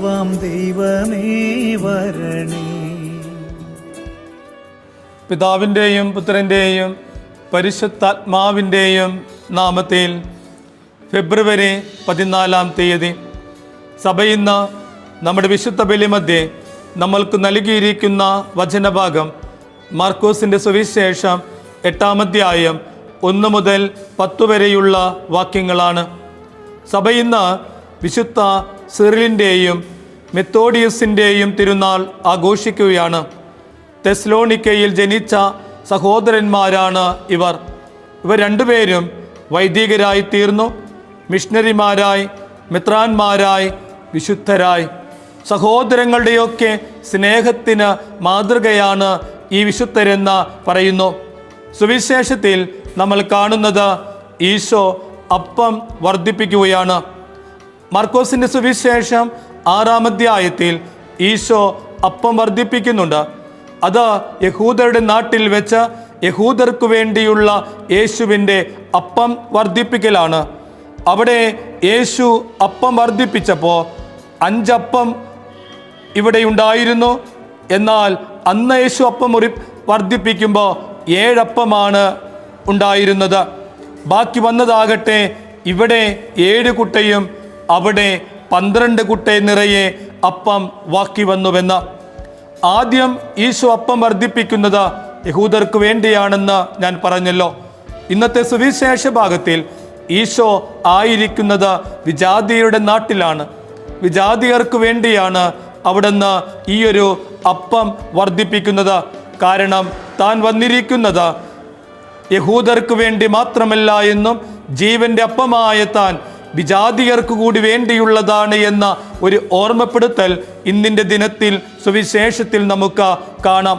കർത്താവാം ദൈവമേ വരണേ. പിതാവിന്റെയും പുത്രന്റെയും പരിശുദ്ധാത്മാവിന്റെയും നാമത്തിൽ ഫെബ്രുവരി പതിനാലാം തീയതി സഭയിന്ന് നമ്മുടെ വിശുദ്ധ ബലിമധ്യേ നമ്മൾക്ക് നൽകിയിരിക്കുന്ന വചനഭാഗം മാർക്കോസിന്റെ സുവിശേഷം എട്ടാമധ്യായം ഒന്ന് മുതൽ പത്തു വരെയുള്ള വാക്യങ്ങളാണ്. സഭയിന്ന് വിശുദ്ധ സിറിലിന്റെയും മെത്തോഡിയസിന്റെയും തിരുനാൾ ആഘോഷിക്കുകയാണ്. തെസ്ലോണിക്കയിൽ ജനിച്ച സഹോദരന്മാരാണ് ഇവർ. ഇവർ രണ്ടുപേരും വൈദികരായി തീർന്നു. മിഷണറിമാരായി മിത്രാന്മാരായി വിശുദ്ധരായി. സഹോദരങ്ങളുടെയൊക്കെ സ്നേഹത്തിന് മാതൃകയാണ് ഈ വിശുദ്ധരെന്ന് പറയുന്നു. സുവിശേഷത്തിൽ നമ്മൾ കാണുന്നത് ഈശോ അപ്പം വർദ്ധിപ്പിക്കുകയാണ്. മർക്കോസിന്റെ സുവിശേഷം ആറാം അധ്യായത്തിൽ ഈശോ അപ്പം വർദ്ധിപ്പിക്കുന്നുണ്ട്. അത് യഹൂദരുടെ നാട്ടിൽ വെച്ച് യഹൂദർക്കു വേണ്ടിയുള്ള യേശുവിന്റെ അപ്പം വർദ്ധിപ്പിക്കലാണ്. അവിടെ യേശു അപ്പം വർദ്ധിപ്പിച്ചപ്പോൾ അഞ്ചപ്പം ഇവിടെ ഉണ്ടായിരുന്നു എന്നാൽ അന്ന് യേശു അപ്പം മുറി വർദ്ധിപ്പിക്കുമ്പോൾ ഏഴപ്പമാണ് ഉണ്ടായിരുന്നത്. ബാക്കി വന്നതാകട്ടെ ഇവിടെ ഏഴ് കുട്ടയും അവിടെ പന്ത്രണ്ട് കുട്ട നിറയെ അപ്പം വാക്കി വന്നുവെന്ന്. ആദ്യം ഈശോ അപ്പം വർദ്ധിപ്പിക്കുന്നത് യഹൂദർക്ക് വേണ്ടിയാണെന്ന് ഞാൻ പറഞ്ഞല്ലോ. ഇന്നത്തെ സുവിശേഷ ഭാഗത്തിൽ ഈശോ ആയിരിക്കുന്നത് വിജാതിയുടെ നാട്ടിലാണ്. വിജാതിയർക്ക് വേണ്ടിയാണ് അവിടുന്ന് ഈയൊരു അപ്പം വർദ്ധിപ്പിക്കുന്നത്. കാരണം താൻ വന്നിരിക്കുന്നത് യഹൂദർക്ക് വേണ്ടി മാത്രമല്ല എന്നും ജീവന്റെ അപ്പമായ താൻ വിജാതിയർക്ക് കൂടി വേണ്ടിയുള്ളതാണ് എന്ന ഒരു ഓർമ്മപ്പെടുത്തൽ ഇന്നിന്റെ ദിനത്തിൽ സുവിശേഷത്തിൽ നമുക്ക് കാണാം.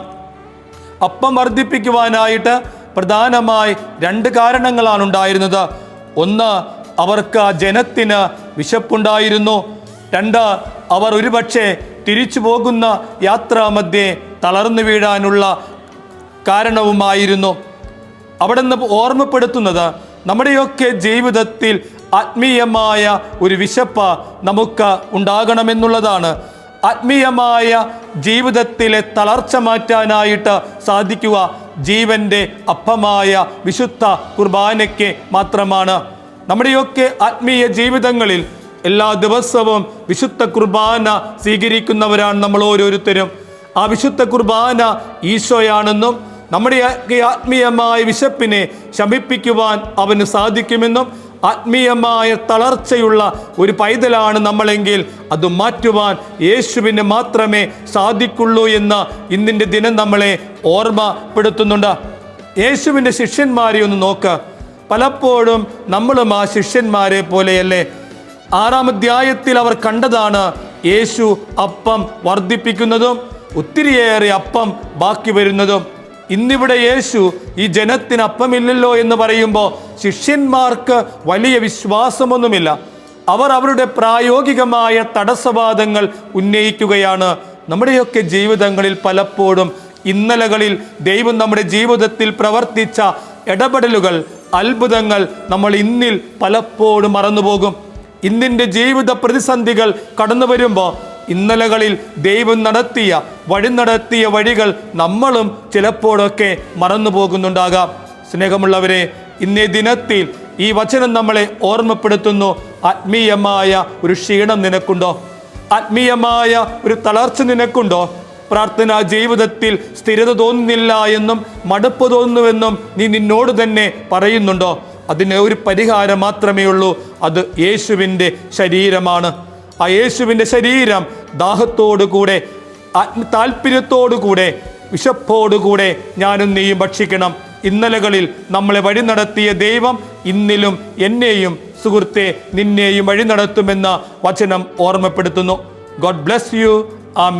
അപ്പം വർദ്ധിപ്പിക്കുവാനായിട്ട് പ്രധാനമായി രണ്ട് കാരണങ്ങളാണ് ഉണ്ടായിരുന്നത്. ഒന്ന് അവർക്ക് ജനത്തിന് വിശപ്പുണ്ടായിരുന്നു. രണ്ട് അവർ ഒരുപക്ഷെ തിരിച്ചു പോകുന്ന യാത്രാമധ്യേ തളർന്നു വീഴാനുള്ള കാരണവുമായിരുന്നു. അവിടെ നിന്ന് ഓർമ്മപ്പെടുത്തുന്നത് നമ്മുടെയൊക്കെ ജീവിതത്തിൽ ആത്മീയമായ ഒരു വിശപ്പ് നമുക്ക് ഉണ്ടാകണമെന്നുള്ളതാണ്. ആത്മീയമായ ജീവിതത്തിലെ തളർച്ച മാറ്റാനായിട്ട് സാധിക്കുക ജീവന്റെ അപ്പമായ വിശുദ്ധ കുർബാനയ്ക്ക് മാത്രമാണ്. നമ്മുടെയൊക്കെ ആത്മീയ ജീവിതങ്ങളിൽ എല്ലാ ദിവസവും വിശുദ്ധ കുർബാന സ്വീകരിക്കുന്നവരാണ് നമ്മൾ ഓരോരുത്തരും. ആ വിശുദ്ധ കുർബാന ഈശോയാണെന്നും നമ്മുടെ ആത്മീയമായ വിശപ്പിനെ ശമിപ്പിക്കുവാൻ അവന് സാധിക്കുമെന്നും ആത്മീയമായ തളർച്ചയുള്ള ഒരു പൈതലാണ് നമ്മളെങ്കിൽ അത് മാറ്റുവാൻ യേശുവിന് മാത്രമേ സാധിക്കുള്ളൂ എന്ന് ഇന്നിന്റെ ദിനം നമ്മളെ ഓർമ്മപ്പെടുത്തുന്നുണ്ട്. യേശുവിന്റെ ശിഷ്യന്മാരെ ഒന്ന് നോക്കുക പലപ്പോഴും നമ്മളും ആ ശിഷ്യന്മാരെ പോലെയല്ലേ. ആറാം അധ്യായത്തിൽ അവർ കണ്ടതാണ് യേശു അപ്പം വർദ്ധിപ്പിക്കുന്നതും ഒത്തിരിയേറെ അപ്പം ബാക്കി വരുന്നതും. ഇന്നിവിടെ യേശു ഈ ജനത്തിന് അപ്പമില്ലല്ലോ എന്ന് പറയുമ്പോൾ ശിഷ്യന്മാർക്ക് വലിയ വിശ്വാസമൊന്നുമില്ല. അവർ അവരുടെ പ്രായോഗികമായ തടസ്സവാദങ്ങൾ ഉന്നയിക്കുകയാണ്. നമ്മുടെയൊക്കെ ജീവിതങ്ങളിൽ പലപ്പോഴും ഇന്നലകളിൽ ദൈവം നമ്മുടെ ജീവിതത്തിൽ പ്രവർത്തിച്ച ഇടപെടലുകൾ അത്ഭുതങ്ങൾ നമ്മൾ ഇന്നിൽ പലപ്പോഴും മറന്നുപോകും. ഇന്നിന്റെ ജീവിത പ്രതിസന്ധികൾ കടന്നു വരുമ്പോൾ ഇന്നലകളിൽ ദൈവം നടത്തിയ വഴി നടത്തിയ വഴികൾ നമ്മളും ചിലപ്പോഴൊക്കെ മറന്നു പോകുന്നുണ്ടാകാം സ്നേഹമുള്ളവരെ ഇന്നേ ദിനത്തിൽ ഈ വചനം നമ്മളെ ഓർമ്മപ്പെടുത്തുന്നു. ആത്മീയമായ ഒരു ക്ഷീണം നിനക്കുണ്ടോ? ആത്മീയമായ ഒരു തളർച്ച നിനക്കുണ്ടോ? പ്രാർത്ഥനാ ജീവിതത്തിൽ സ്ഥിരത തോന്നുന്നില്ല എന്നും മടുപ്പ് തോന്നുന്നുവെന്നും നീ നിന്നോട് തന്നെ പറയുന്നുണ്ടോ? അതിന് ഒരു പരിഹാരം മാത്രമേ ഉള്ളൂ. അത് യേശുവിന്റെ ശരീരമാണ്. ആ യേശുവിന്റെ ശരീരം ദാഹത്തോടു കൂടെ ആത്മ താല്പര്യത്തോടു കൂടെ വിശപ്പോടുകൂടെ ഞാനും നീയും ഭക്ഷിക്കണം. ഇന്നലകളിൽ നമ്മളെ വഴി നടത്തിയ ദൈവം ഇന്നിലും എന്നെയും സുഹൃത്തെ നിന്നെയും വഴി നടത്തുമെന്ന വചനം ഓർമ്മപ്പെടുത്തുന്നു. ഗോഡ് ബ്ലെസ് യു ആ